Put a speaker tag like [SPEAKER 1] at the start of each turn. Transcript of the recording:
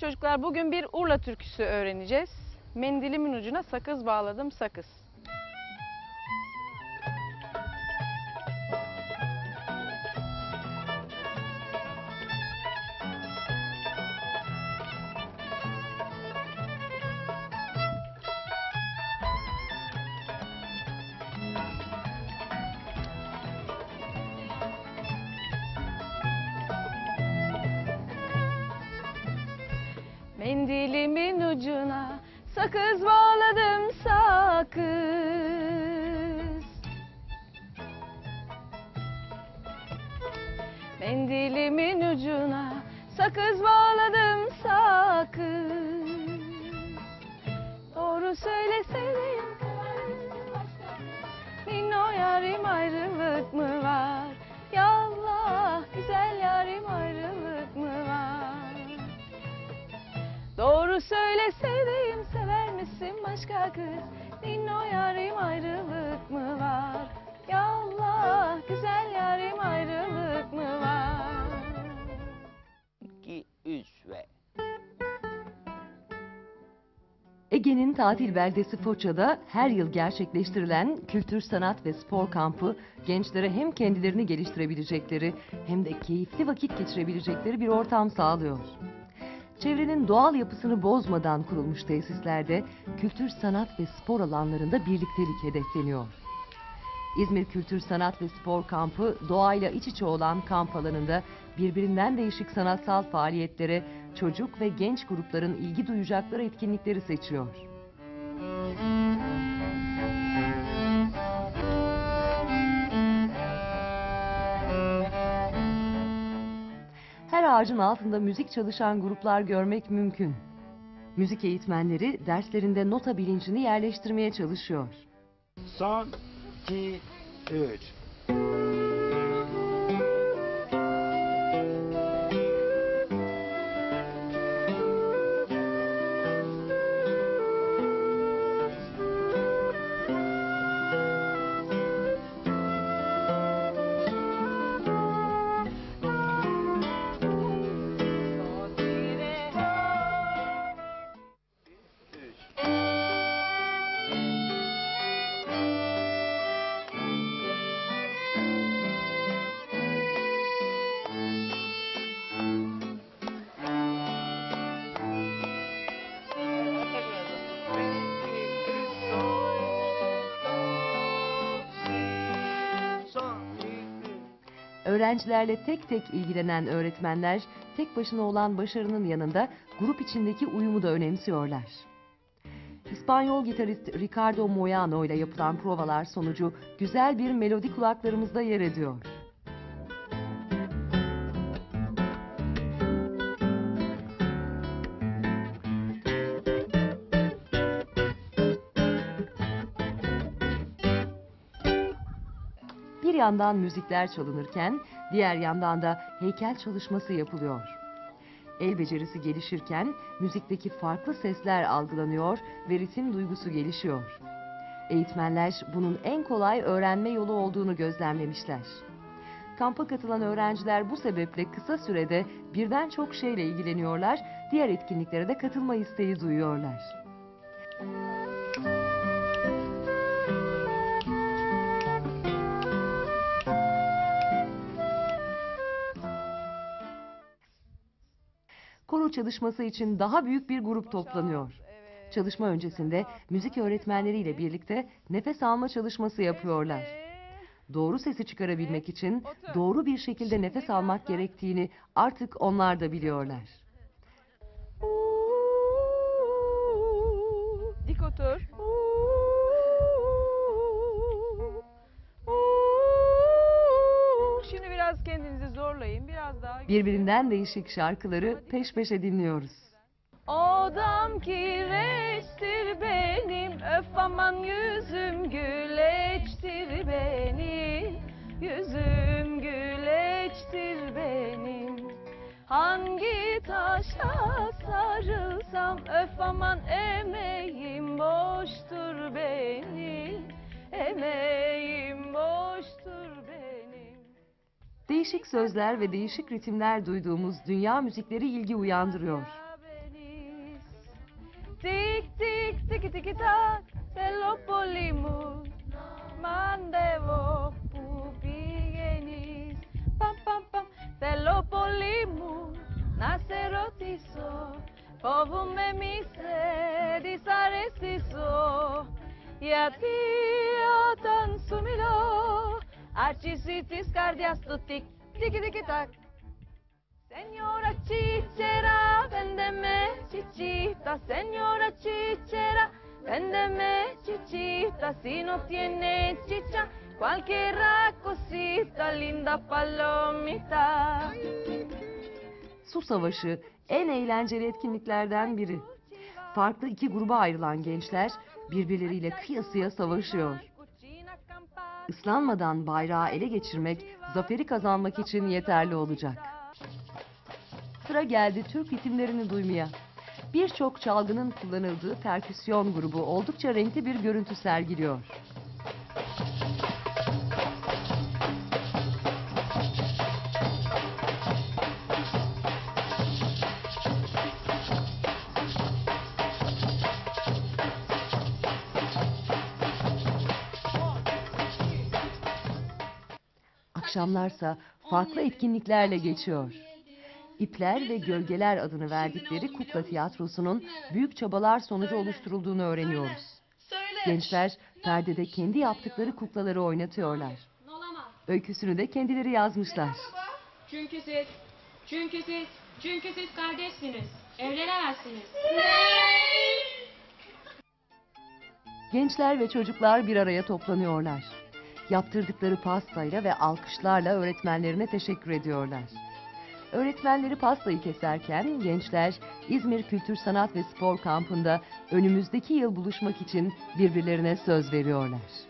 [SPEAKER 1] çocuklar bugün bir Urla türküsü öğreneceğiz. Mendilimin ucuna sakız bağladım sakız. Mendilimin ucuna sakız bağladım sakız. Mendilimin ucuna sakız bağladım sakız. Doğru söyle sevdiğim sever misin başka kız? Minno yarim ayrılık mı var? Yallah güzel yarim ayrılık mı var?
[SPEAKER 2] 2, 3 ve
[SPEAKER 3] Ege'nin tatil beldesi Foça'da her yıl gerçekleştirilen kültür, sanat ve spor kampı gençlere hem kendilerini geliştirebilecekleri hem de keyifli vakit geçirebilecekleri bir ortam sağlıyor. Çevrenin doğal yapısını bozmadan kurulmuş tesislerde kültür, sanat ve spor alanlarında birliktelik hedefleniyor. İzmir Kültür Sanat ve Spor Kampı doğayla iç içe olan kamp alanında birbirinden değişik sanatsal faaliyetlere çocuk ve genç grupların ilgi duyacakları etkinlikleri seçiyor. Her ağacın altında müzik çalışan gruplar görmek mümkün. Müzik eğitmenleri derslerinde nota bilincini yerleştirmeye çalışıyor.
[SPEAKER 2] son 2, 3.
[SPEAKER 3] Öğrencilerle tek tek ilgilenen öğretmenler tek başına olan başarının yanında grup içindeki uyumu da önemsiyorlar. İspanyol gitarist Ricardo Moyano ile yapılan provalar sonucu güzel bir melodi kulaklarımızda yer ediyor. Yandan müzikler çalınırken diğer yandan da heykel çalışması yapılıyor. El becerisi gelişirken müzikteki farklı sesler algılanıyor ve ritim duygusu gelişiyor. Eğitmenler bunun en kolay öğrenme yolu olduğunu gözlemlemişler. Kampa katılan öğrenciler bu sebeple kısa sürede birden çok şeyle ilgileniyorlar, diğer etkinliklere de katılma isteği duyuyorlar. Koro çalışması için daha büyük bir grup toplanıyor. Çalışma öncesinde müzik öğretmenleriyle birlikte nefes alma çalışması yapıyorlar. Doğru sesi çıkarabilmek için doğru bir şekilde nefes almak gerektiğini artık onlar da biliyorlar.
[SPEAKER 1] Dik otur. Biraz kendinizi zorlayın. Biraz daha.
[SPEAKER 3] Birbirinden değişik şarkıları peş peşe dinliyoruz.
[SPEAKER 1] Odam kireçtir benim, öf aman yüzüm güleçtir benim, yüzüm güleçtir benim. Hangi taşa sarılsam, öf aman emeğim boştur benim, emeğim
[SPEAKER 3] Değişik sözler ve değişik ritimler duyduğumuz dünya müzikleri ilgi uyandırıyor.
[SPEAKER 1] Tik tik tiki tiki tak, telopolimus, mandevo pupigenis, pam pam pam, telopolimus, naserotiso, povume mise, disaresiso, γιατί όταν σου μιλώ arcisitis cardias tutti, tiki tiki tak. Señora Chichera, vendeme chichita, señora Chichera, vendeme chichita, si no tiene chicha, cualquier cosita, linda palomita.
[SPEAKER 3] Su Savaşı en eğlenceli etkinliklerden biri. Farklı iki gruba ayrılan gençler birbirleriyle kıyasıya savaşıyor. Islanmadan bayrağı ele geçirmek, zaferi kazanmak için yeterli olacak. Sıra geldi Türk ritimlerini duymaya. Birçok çalgının kullanıldığı perküsyon grubu oldukça renkli bir görüntü sergiliyor. Akşamlarsa farklı etkinliklerle geçiyor. İpler ve Gölgeler adını verdikleri kukla tiyatrosunun büyük çabalar sonucu oluşturulduğunu öğreniyoruz. Gençler perdede kendi yaptıkları kuklaları oynatıyorlar. Öyküsünü de kendileri yazmışlar.
[SPEAKER 4] Çünkü siz, çünkü siz, çünkü siz kardeşsiniz. Evlenemezsiniz.
[SPEAKER 3] Gençler ve çocuklar bir araya toplanıyorlar. Yaptırdıkları pastayla ve alkışlarla öğretmenlerine teşekkür ediyorlar. Öğretmenleri pastayı keserken gençler İzmir Kültür Sanat ve Spor Kampı'nda önümüzdeki yıl buluşmak için birbirlerine söz veriyorlar.